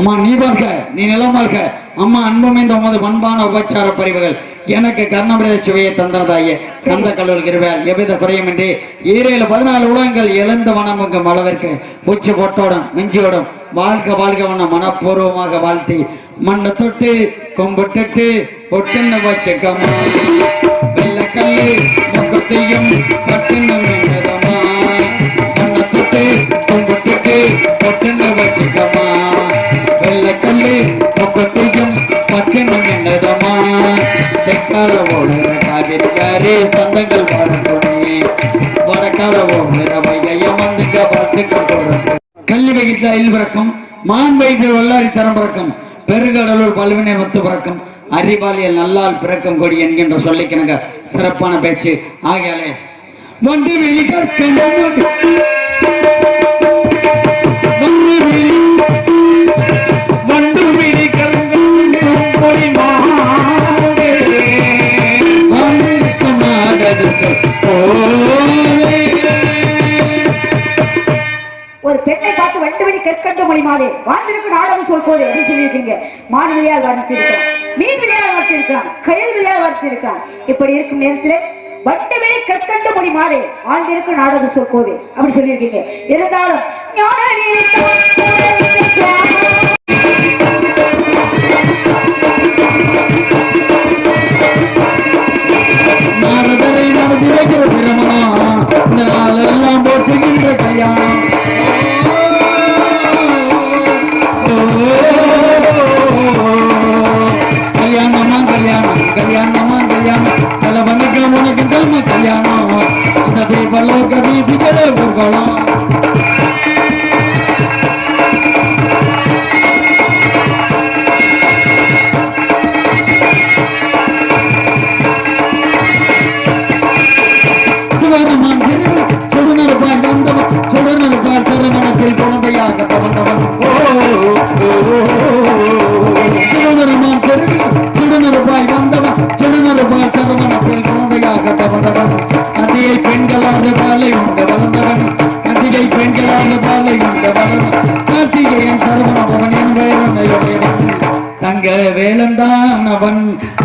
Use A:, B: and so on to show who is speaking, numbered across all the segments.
A: அம்மா நீ பார்க்க நீ நிலம் பார்க்க அம்மா அன்புமைந்த உமது பண்பான உபச்சார பரிவுகள். எனக்கு கர்ணமிட சுவையை தந்ததாயே. கந்த கல்லூரி கிருவார் எவ்வித குறையுமின்றி ஈரேழு பதினாலு உலகங்கள் எழுந்த வனமுங்க மலவிற்கு பூச்சி பொட்டோடும் மிஞ்சியோடும் வாழ்க வாழ்க வண்ண மனப்பூர்வமாக வாழ்த்தி. மண்ணை தொட்டு கும்பிட்டுட்டு பொட்டுன்னு வச்சுக்கம்மா. வெள்ளக்கல்லு முகத்தையும் கட்டுன்னு தெற்கால ஓடுற காவிரிக்காரே சந்தங்கள் பாடத்தோனே வடக்கால ஓடுற வைகையம் வந்துங்க கல்வி வகித்த அயில் மான் வல்லாரி தரம் பிறக்கம் பெருங்கடலூர் பல்வினை முத்து பிறக்கம் அறிவாளியல் நல்லால் பிறக்கம் கொடி என்கின்ற சொல்லிக்கணுங்க சிறப்பான பேச்சு. ஆகியாலே ஒன்று வெளி
B: ஒரு பெண்ணை பார்த்து வண்டு வழி கற்கண்டு மொழிமாதே வாழ்ந்திருக்கு நாடகம் சொல் போதே அப்படின்னு சொல்லியிருக்கீங்க. மான் விளையாட வர்ணிச்சிருக்கான் மீன் விளையால் வர்த்திருக்கான் கயல் விளையால் வர்த்திருக்கான் இப்படி இருக்கும் நேரத்தில் வண்டு வெளி கற்கண்டு மொழிமாதே வாழ்ந்திருக்கு நாடகம் சொல் போதே அப்படி சொல்லியிருக்கீங்க. இருந்தாலும்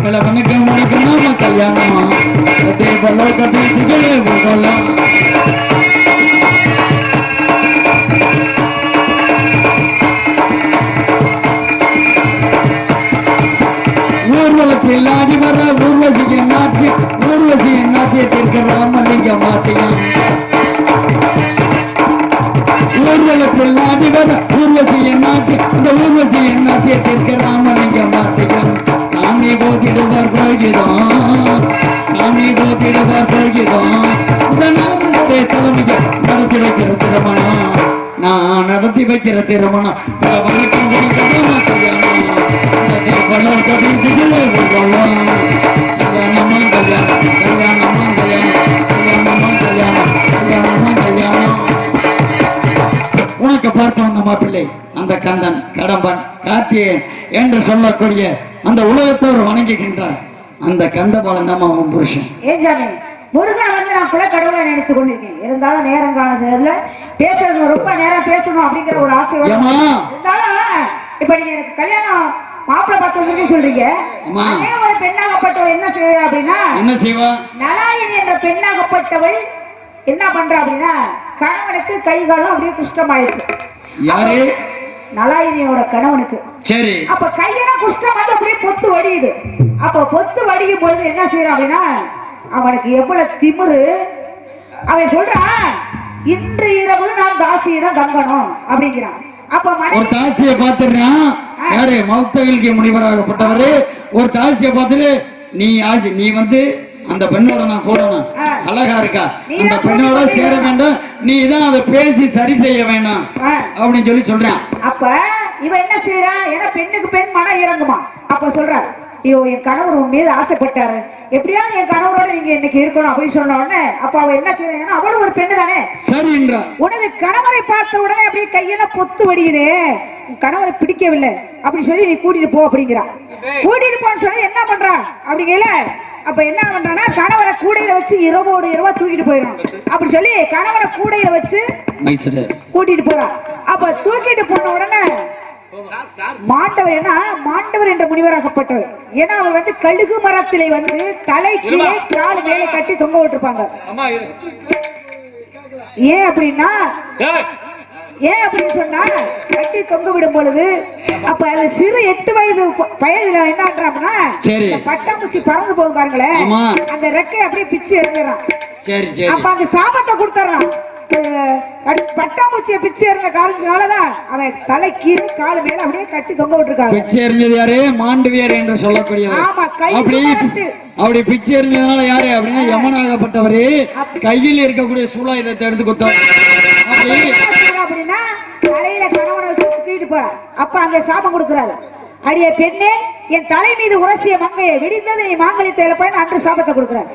A: அவன் கிழவனுக்கு மணிக்கு நாம கல்யாணமா? தேவலோ கபீசிகளே உகலாம் ஊர்வலத்தில் ஆடி வர ஊர்வசியை நாட்டி ஊர்வசியை நாட்டியத்திற்கு ராமலிங்க மாட்டினான் ஊர்வலத்தில் ஆடி வர ஊர்வசியை நாட்டி இந்த ஊர்வசியை நாட்டியத்திற்கு கல்யாணமா கல்யாணம் உனக்கு பார்க்க மாப்பிள்ளை அந்த கந்தன் கடம்பன் கார்த்தியன் என்று சொல்லக்கூடிய அந்த உலகத்தோர் வணங்குகின்றார். அந்த கந்தபாலன் தான் அவன் புருஷன்.
B: முருகன் வந்து நான் குல கடவுளை நினைத்து கொண்டிருக்கேன். இருந்தாலும் நேரம் கால சேர்ல. பேசுறது ரொம்ப நேரம் பேசணும் அப்படிங்கிற ஒரு ஆசை? இருந்தாலும் இப்ப நீங்க எனக்கு கல்யாணம் மாப்பிள்ளை வந்திருக்கேன்னு சொல்றீங்க. அதே ஒரு பெண்ணாகப்பட்டவள் என்ன செய்வா அப்படின்னா
A: என்ன செய்வா
B: நலாயினி என்ற பெண்ணாகப்பட்டவள் என்ன பண்றா அப்படின்னா கணவனுக்கு கை காலம் அப்படியே குஷ்டமாயிடுச்சு.
A: யாரு?
B: நலாயினியோட கணவனுக்கு.
A: சரி.
B: அப்ப கையெல்லாம் குஷ்டம் வந்து அப்படியே பொத்து வடியுது. அப்ப பொத்து வடியும் பொழுது என்ன செய்யறான் அப்படின்னா அவனுக்கு எவ்வளவு திமிரு? அவன் சொல்றான் இன்று இரவு நான் தாசியிடம் தங்கணும் அப்படிங்கிறான். அப்ப
A: ஒரு தாசியை பார்த்துறான் யாரு? மௌத்தகல்கி முனிவராகப்பட்டவரு. ஒரு தாசியை பார்த்துட்டு நீ ஆசி நீ வந்து அந்த பெண்ணோட நான் கூடணும். அழகா இருக்கா? அந்த பெண்ணோட சேர வேண்டாம். நீ தான் அதை பேசி சரி செய்ய வேண்டாம். அப்படின்னு சொல்லி சொல்றான்.
B: அப்ப இவன் என்ன செய்யறான் ஏன்னா பெண்ணுக்கு பெண் மனம் இறங்குமா? அப்ப சொல்றா ஐயோ என் கணவர் உன் மீது ஆசைப்பட்டாரு. எப்படியாவது என் கணவரோட நீங்க இன்னைக்கு இருக்கணும் அப்படின்னு சொன்ன உடனே அப்ப அவ என்ன செய்யறாங்கன்னா அவளும் ஒரு பெண்ணு தானே? உனது கணவரை பார்த்த உடனே அப்படியே கையெல்லாம் பொத்து வடியுதே. உன் கணவரை பிடிக்கவில்லை. அப்படி சொல்லி நீ கூட்டிட்டு போ அப்படிங்கிறா. கூட்டிட்டு போன்னு சொல்லி என்ன பண்றா? அப்படிங்கல அப்ப என்ன பண்றானா கணவரை கூடையில வச்சு இரவோடு இரவா தூக்கிட்டு போயிடும் அப்படி சொல்லி கணவரை கூடையில வச்சு கூட்டிட்டு போறா. அப்ப தூக்கிட்டு போன உடனே மாண்டவர் ஏன்னா மாண்டவர் என்ற முனிவராகப்பட்டவர் ஏன்னா அவர் வந்து கழுகு மரத்திலே வந்து தலை கீழே கால் மேலே கட்டி தொங்க விட்டுருப்பாங்க. ஏன் அப்படின்னா ஏன் அப்படின்னு சொன்னா கட்டி தொங்க விடும் பொழுது அப்ப அது சிறு எட்டு வயது வயதுல என்ன. இந்த பட்டாம்பூச்சி பறந்து போகும் பாருங்களேன்.
A: ஆமா.
B: அந்த ரெக்கை அப்படியே பிச்சு எறிஞ்சிடறான்.
A: சரி சரி.
B: அப்ப அந்த சாபத்தை கொடுத்துறான் பட்டாம்பூச்சியை பிச்சு எறிஞ்ச காரணத்தினாலதான் அவன் தலை கீழே கால் மேல அப்படியே கட்டி தொங்க விட்டுருக்காங்க
A: பிச்சை எறிஞ்சது யாரு மாண்டவியர் என்று சொல்லக்கூடியவர்.
B: ஆமா, கை
A: அப்படி. அப்படி பிச்சை எறிஞ்சதுனால யாரு? அப்படின்னா யமனாகப்பட்டவரு. கையில் இருக்கக்கூடிய எடுத்து கொடுத்தார் அப்படி.
B: என்ன சொல்றா அப்படின்னா தலையில கணவனை வச்சு சுத்திட்டு போறார். அப்ப அங்க சாபம் கொடுக்கிறாரு. அடியே பெண்ணே என் தலை மீது உரசிய மங்கையை விடிந்தது நீ மாங்கலியத்தை இழப்பேன் அன்று சாபத்தை கொடுக்குறேன்.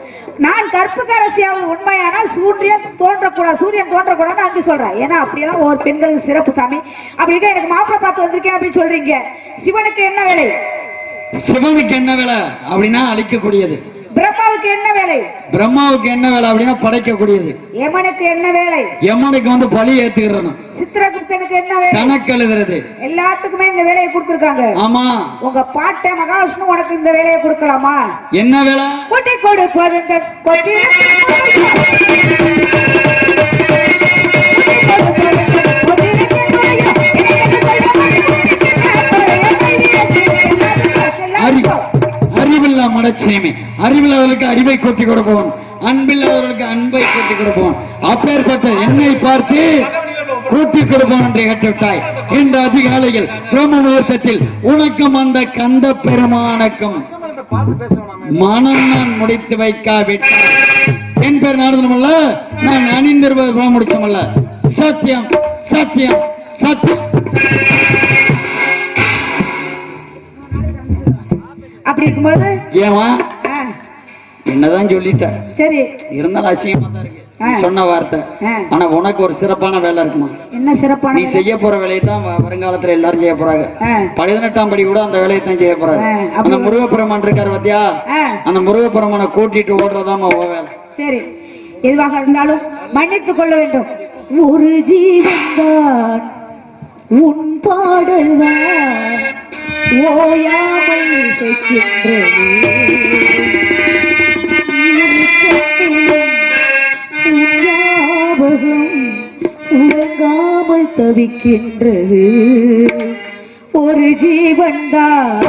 B: நான் கற்புக்கு அரசியாவது உண்மையானால் சூரியன் தோன்றக்கூடாது சூரியன் தோன்றக்கூடாதுன்னு அங்கு சொல்றேன். ஏன்னா அப்படியெல்லாம் ஒரு பெண்களுக்கு சிறப்பு சாமி. அப்படின்னா எனக்கு மாப்பிள்ளை பார்த்து வந்திருக்கேன் அப்படின்னு சொல்றீங்க. சிவனுக்கு என்ன வேலை?
A: சிவனுக்கு என்ன வேலை? அப்படின்னா அழிக்கக்கூடியது.
B: பிரம்மாவுக்கு என்ன வேலை?
A: பிரம்மாவுக்கு என்ன வேலை அப்படின்னா படைக்கக்கூடியது.
B: யமனுக்கு என்ன வேலை?
A: யமனுக்கு வந்து பழி ஏத்துக்கிறணும்
B: சித்திரகுப்தனுக்கு என்ன வேலை?
A: கணக்கு எழுதுறது.
B: எல்லாத்துக்குமே இந்த வேலையை கொடுத்திருக்காங்க.
A: ஆமா.
B: உங்க பாட்ட மகாவிஷ்ணு உனக்கு இந்த வேலையை கொடுக்கலாமா?
A: என்ன வேலை?
B: கூட்டி கொடுப்பது
A: அறிவில்லா மடச்சேமே அறிவில்லாதவர்களுக்கு அறிவை கொட்டி கொடுப்பவன் அன்பில்லாதவர்களுக்கு அன்பை கொட்டி கொடுப்பவன் அப்பேற்பட்ட என்னை பார்த்து கூட்டி கொடுப்போம் என்று கேட்டுவிட்டாய். இந்த அதிகாலையில் பிரம்ம முகூர்த்தத்தில் உனக்கும் அந்த கந்த பெருமானுக்கும் மனம் நான் முடித்து வைக்காவிட்டால் என் பேர் நடந்தமல்ல நான் அணிந்திருப்பது பிரம்ம முடிச்சமல்ல சத்தியம் சத்தியம் சத்தியம்.
B: அப்படி இருக்கும்போது
A: ஏமா என்னதான் சொல்லிட்ட.
B: சரி.
A: இருந்தாலும் அசிங்கமா தான் இருக்கு. சொன்ன வார்த்தை. ஆனா உனக்கு ஒரு சிறப்பான வேலை இருக்குமா?
B: என்ன சிறப்பான
A: நீ செய்ய போற வேலையை தான் வருங்காலத்துல எல்லாரும் செய்ய போறாங்க. பதினெட்டாம் படி கூட அந்த வேலையை தான் செய்ய போறாங்க அந்த முருகப்பெருமான் இருக்காரு பாத்தியா? அந்த முருகப்பெருமானை கூட்டிட்டு ஓடுறதாமா உன் வேலை.
B: சரி. எதுவாக இருந்தாலும் மன்னித்துக் கொள்ள வேண்டும். ஒரு ஜீவன்தான் உன் பாடல்தான் ஓயாமல் இசைக்கின்றது. உறங்காமல் தவிக்கின்றது. ஒரு ஜீவன்தான்.